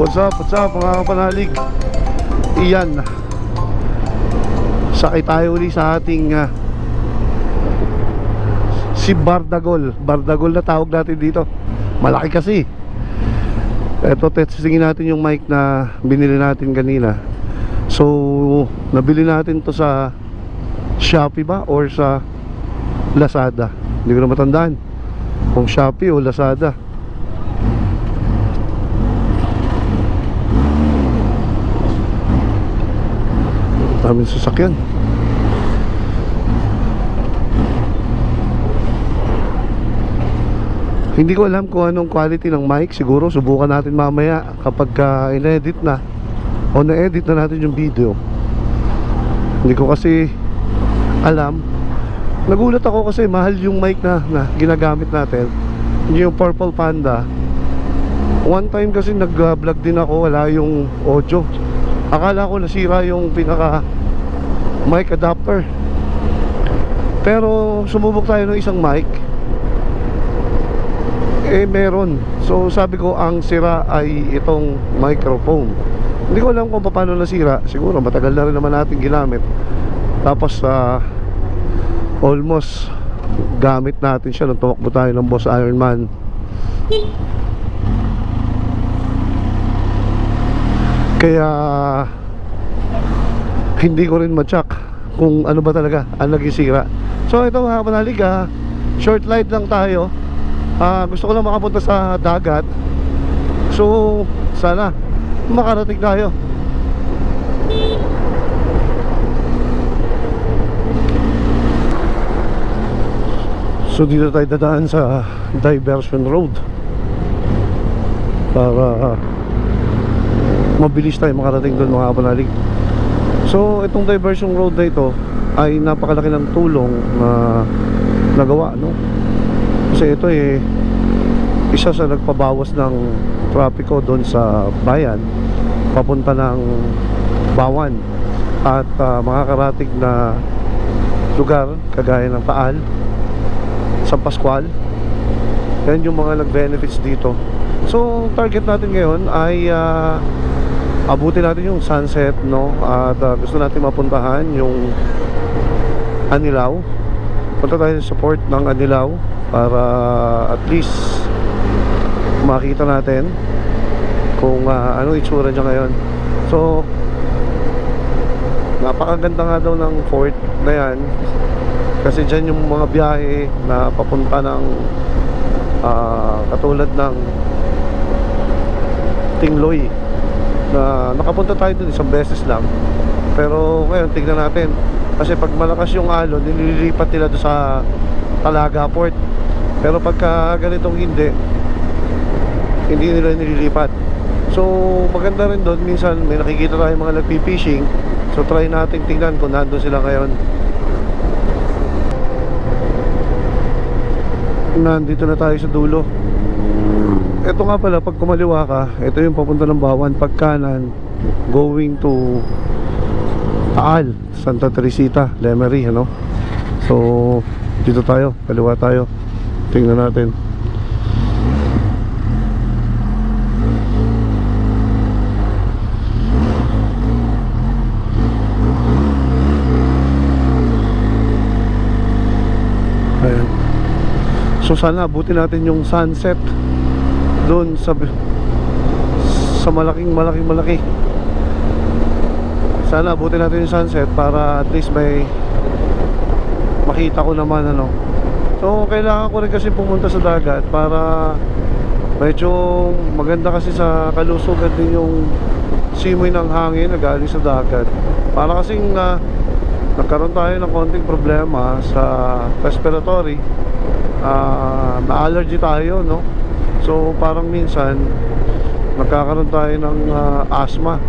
What's up, what's up mga kapanalig? Iyan. Sakay tayo uli sa ating ah, Si Bardagol. Bardagol na tawag natin dito. Malaki kasi. Ito testingin natin yung mic na binili natin kanina. So Nabili natin to sa Shopee ba or sa Lazada? Hindi ko na matandaan Kung Shopee o Lazada daming sasakyan. Hindi ko alam kung anong quality ng mic. Siguro subukan natin mamaya kapag uh, in-edit na. O na-edit na natin yung video. Hindi ko kasi alam. Nagulat ako kasi mahal yung mic na, na ginagamit natin. Yung Purple Panda. One time kasi nag-vlog din ako. Wala yung audio. Akala ko nasira yung pinaka mic adapter. Pero sumubok tayo ng isang mic. Eh meron. So sabi ko ang sira ay itong microphone. Hindi ko alam kung paano nasira. Siguro matagal na rin naman natin ginamit. Tapos uh, almost gamit natin siya nung tumakbo tayo ng boss Iron Man. Kaya hindi ko rin matyak kung ano ba talaga ang nagisira. So ito mga panalig ah, short light lang tayo. Ah, gusto ko lang makapunta sa dagat. So sana makarating tayo. So dito tayo dadaan sa diversion road para mabilis tayo makarating doon mga panalig So itong diversion road na ito ay napakalaki ng tulong na nagawa no. Kasi ito eh isa sa nagpabawas ng trapiko doon sa bayan papunta ng Bawan at uh, makakarating na lugar kagaya ng Taal San Pascual yan yung mga nag-benefits dito so target natin ngayon ay uh, abutin natin yung sunset no? At uh, gusto natin mapuntahan yung Anilaw. Punta tayo sa support ng Anilaw para at least makita natin kung uh, ano itsura niya ngayon. So napakaganda nga daw ng fort na yan kasi dyan yung mga biyahe na papunta ng uh, katulad ng Tingloy na nakapunta tayo dun isang beses lang. Pero ngayon tignan natin. Kasi pag malakas yung alon nililipat nila doon sa Talaga Port. Pero pagka ganitong hindi hindi nila nililipat. So maganda rin doon minsan may nakikita tayo mga nagpipishing. So try natin tingnan kung nandun sila ngayon. Nandito na tayo sa dulo ito nga pala pag kumaliwa ka ito yung papunta ng Bawan pag kanan going to Taal Santa Teresita Lemery ano? So dito tayo kaliwa tayo. Tingnan natin. So sana abutin natin yung sunset doon sa sa malaking malaking malaki. Sana abutin natin yung sunset para at least may makita ko naman ano. So kailangan ko rin kasi pumunta sa dagat para medyo maganda kasi sa kalusugan din yung simoy ng hangin na galing sa dagat. Para kasing uh, nagkaroon tayo ng konting problema sa respiratory uh, na-allergy tayo no So parang minsan nagkakaroon tayo ng uh, asthma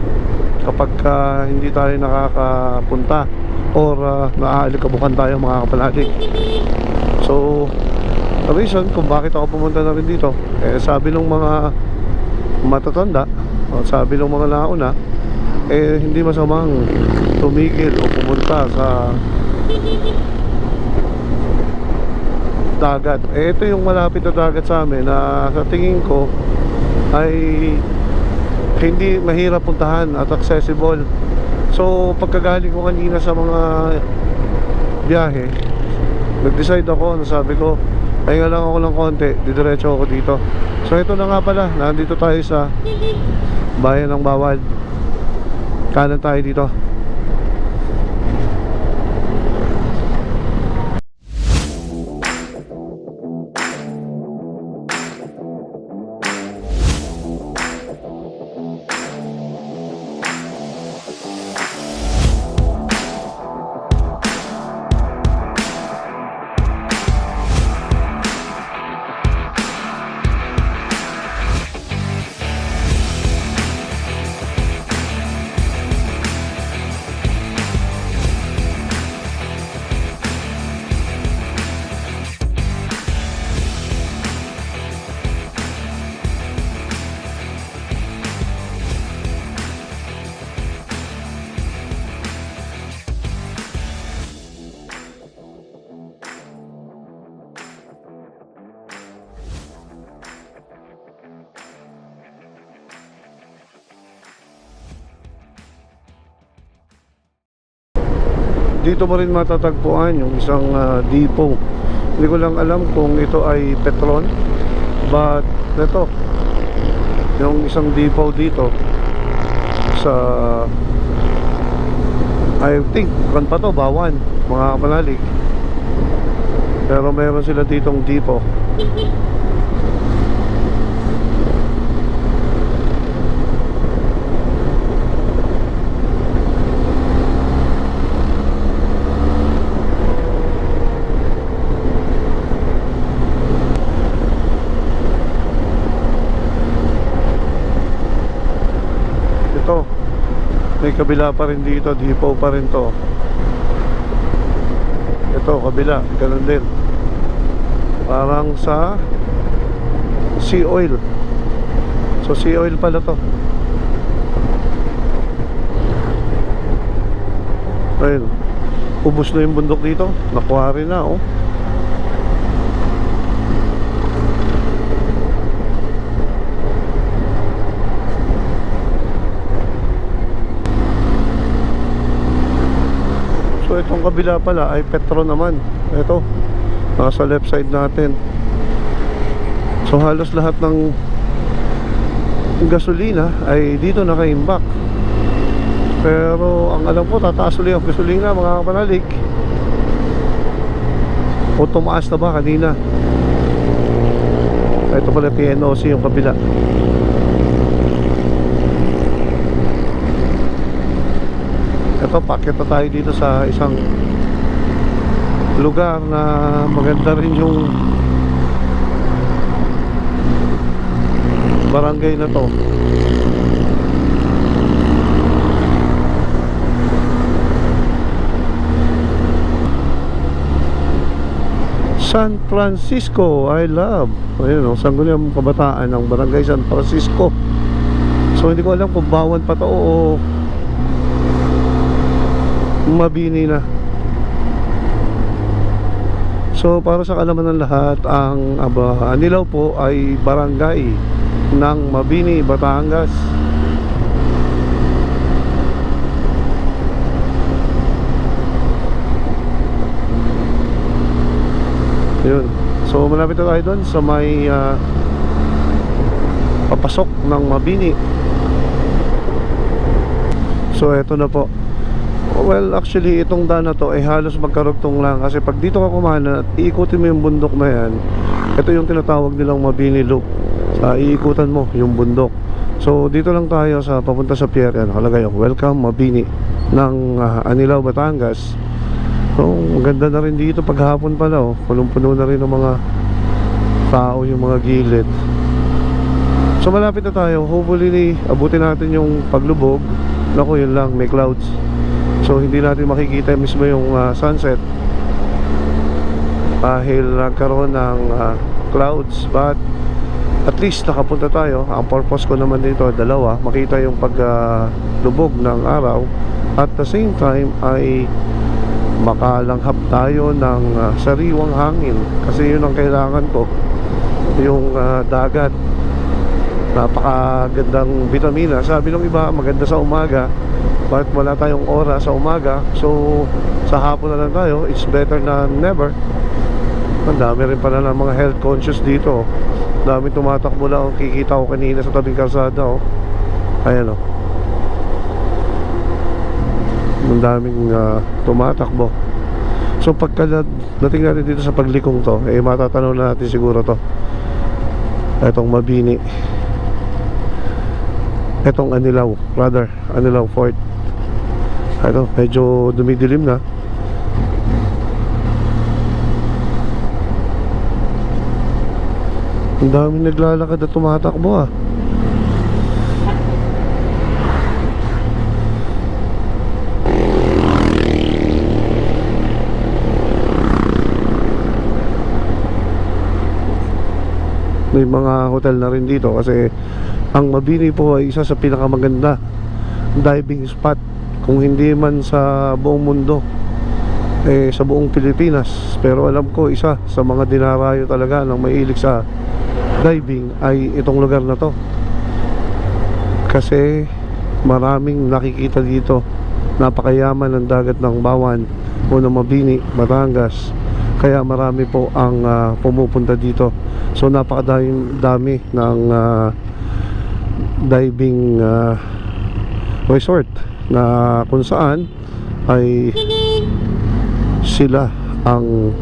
kapag uh, hindi tayo nakakapunta or uh, naaalikabukan tayo mga kapaladig. So the reason kung bakit ako pumunta na rin dito eh sabi ng mga matatanda o sabi ng mga nauna eh hindi masamang tumigil o pumunta sa dagat. Eh, ito yung malapit na dagat sa amin na sa tingin ko ay hindi mahirap puntahan at accessible. So pagkagaling ko kanina sa mga biyahe, nag-decide ako, nasabi ko, pahinga lang ako ng konti, didiretso ako dito. So ito na nga pala, nandito tayo sa bayan ng Bawal. Kanan tayo dito. Dito mo rin matatagpuan yung isang ah, depot. Hindi ko lang alam kung ito ay Petron but ito yung isang depot dito sa I think kan pa to Bawan mga kapanalig pero meron sila ditong depot ito may kabila pa rin dito depot pa rin to. Ito kabila ganun din. Parang sa sea oil. So sea oil pala to. Ayun. Ubos na yung bundok dito. Nakuha rin na oh So itong kabila pala ay Petro naman. Ito. Nasa left side natin. So halos lahat ng gasolina ay dito nakaimbak. Pero ang alam ko tataas ulit ang gasolina mga kapanalig. O tumaas na ba kanina? Ito pala PNOC yung kabila. Ito, packet na tayo dito sa isang lugar na maganda rin yung barangay na to. San Francisco, I love. Ayun, oh, sangguniang kabataan ng barangay San Francisco. So hindi ko alam kung bawan pa to o mabini na. So para sa kalaman ng lahat ang aba, Anilaw po ay barangay ng Mabini, Batangas. Yun. So malapit na tayo doon sa may ah, papasok ng Mabini. So eto na po Well, actually, itong daan na to ay halos magkarugtong lang kasi pag dito ka kumana at iikutin mo yung bundok na yan, ito yung tinatawag nilang Mabini Loop. Sa iikutan mo yung bundok. So, dito lang tayo sa papunta sa pier. Ano, kalagay yung Welcome Mabini ng ah, Anilao, Batangas. So, maganda na rin dito paghapon pala. Oh. Punong-puno na rin ng mga tao yung mga gilid. So, malapit na tayo. Hopefully, abutin natin yung paglubog. Naku, yun lang. May clouds. So hindi natin makikita mismo yung ah, sunset. Dahil nagkaroon ng ah, clouds but at least nakapunta tayo. Ang purpose ko naman dito dalawa makita yung paglubog ng araw. At the same time ay makalanghap tayo ng ah, sariwang hangin. Kasi yun ang kailangan ko yung ah, dagat. Napakagandang vitamina sabi ng iba maganda sa umaga bakit wala tayong oras sa umaga? So sa hapon na lang tayo it's better na never. Ang dami rin pala ng mga health conscious dito. Dami tumatakbo lang. Kikita ko kanina sa tabing kalsada oh. ayan oh. Ang daming ah, tumatakbo. So pagka dating natin dito sa paglikong to eh matatanaw na natin siguro to. Etong mabini. Etong Anilaw rather Anilaw Fort ano medyo dumidilim na. Ang daming naglalakad at tumatakbo ah. May mga hotel na rin dito kasi ang Mabini po ay isa sa pinakamaganda diving spot kung hindi man sa buong mundo eh sa buong Pilipinas. Pero alam ko isa sa mga dinarayo talaga ng mailig sa diving ay itong lugar na to. Kasi maraming nakikita dito napakayaman ng dagat ng Bawan o ng Mabini, Batangas. Kaya marami po ang ah, pumupunta dito. So napakadaming dami ng ah, diving ah, resort na kung saan ay sila ang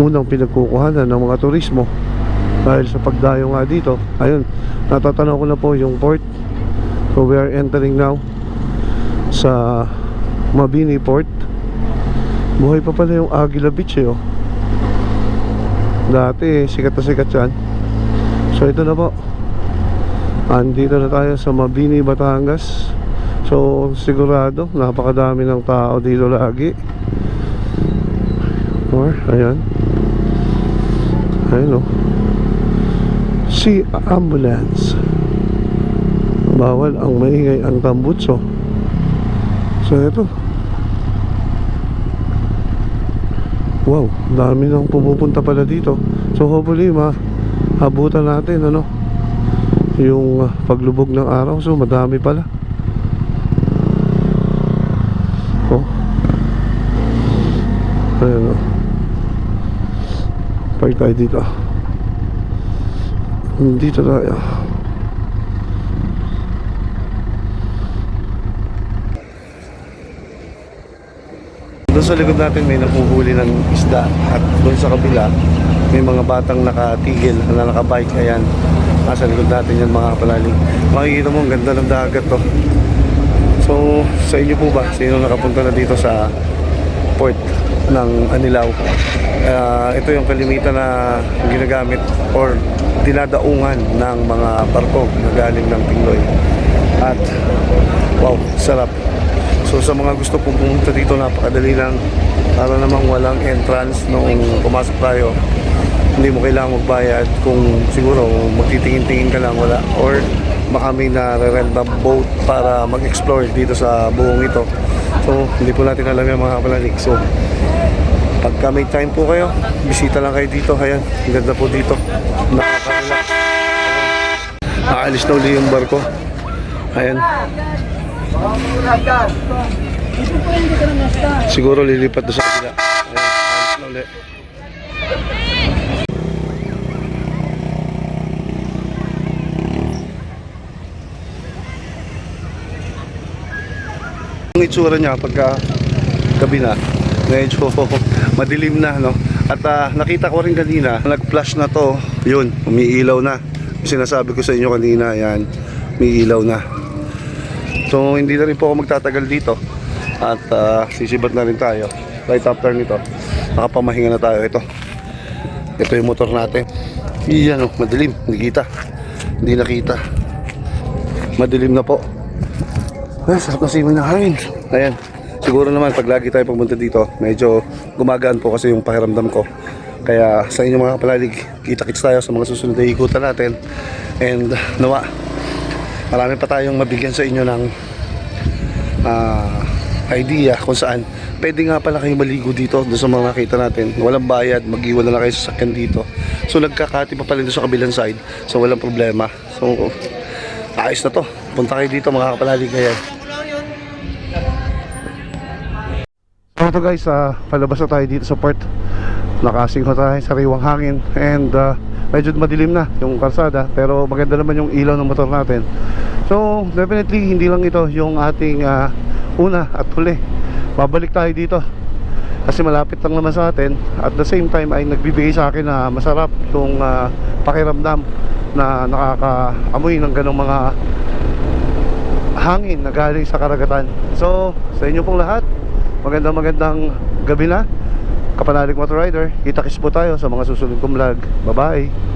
unang pinagkukuhanan ng mga turismo. Dahil sa pagdayo nga dito ayun natatanaw ko na po yung port. So we are entering now sa Mabini Port. Buhay pa pala yung Aguila Beach eh oh. dati sikat na sikat yan. So ito na po andito na tayo sa Mabini, Batangas. So sigurado napakadami ng tao dito lagi. Or ayan. Ayun oh. Si ambulance. Bawal ang maingay ang tambutso. So ito wow dami nang pumupunta pala dito. So hopefully ma habutan natin ano yung paglubog ng araw. So madami pala. Oh. Ayun oh. Park tayo dito dito tayo. Doon sa likod natin may napuhuli ng isda at doon sa kabila may mga batang nakatigil na nakabike. Ayan nasa likod natin yan mga kapalaling makikita mo ang ganda ng dagat to so sa inyo po ba sino nakapunta na dito sa port ng Anilaw? Ah, ito yung kalimitan na ginagamit or dinadaungan ng mga barko na galing ng Pingloy at wow sarap. So sa mga gusto pong pumunta dito napakadali lang para namang walang entrance nung pumasok tayo. Hindi mo kailangang magbayad kung siguro magtitingin-tingin ka lang wala or baka may nare-rent na boat para mag-explore dito sa buong ito. So hindi po natin alam yung mga kapalalig. So pagka may time po kayo, bisita lang kayo dito. Ayan, ganda po dito. Nakaka-relax. Aalis na uli yung barko. Ayan. Siguro lilipat na sa kabila. Ayan, alis na uli. Ang itsura niya pagka gabi na, medyo madilim na, no? At ah, nakita ko rin kanina, nag-flash na to, yun, umiilaw na. Sinasabi ko sa inyo kanina, yan, umiilaw na. So hindi na rin po ako magtatagal dito. At ah, sisibat na rin tayo. Right after nito. Nakapamahinga na tayo. Ito. Ito yung motor natin. Iyan oh, madilim. Hindi kita Hindi nakita. Madilim na po Ay, sarap na simoy ng Ayan Siguro naman pag lagi tayo pumunta dito Medyo gumagaan po kasi yung pakiramdam ko Kaya sa inyo mga kapalalig Kita-kits tayo sa mga susunod na ikutan natin And nawa marami pa tayong mabigyan sa inyo ng ah, idea kung saan pwede nga pala kayo maligo dito doon sa mga nakita natin. Walang bayad, mag-iwan na lang kayo sa sakyan dito. So nagkakati pa pala doon sa kabilang side. So walang problema. So ayos na to. Punta kayo dito mga kapalalig ngayon. So ito guys, ah, palabas na tayo dito sa port. Nakasing ho tayo sa riwang hangin and ah, medyo madilim na yung kalsada pero maganda naman yung ilaw ng motor natin. So definitely hindi lang ito yung ating ah, una at huli. Babalik tayo dito kasi malapit lang naman sa atin at the same time ay nagbibigay sa akin na masarap yung ah, pakiramdam na nakakaamoy ng ganong mga hangin na galing sa karagatan. So, sa inyo pong lahat, magandang magandang gabi na. Kapanalig Motor Rider, kita-kits po tayo sa mga susunod kong vlog. Bye-bye!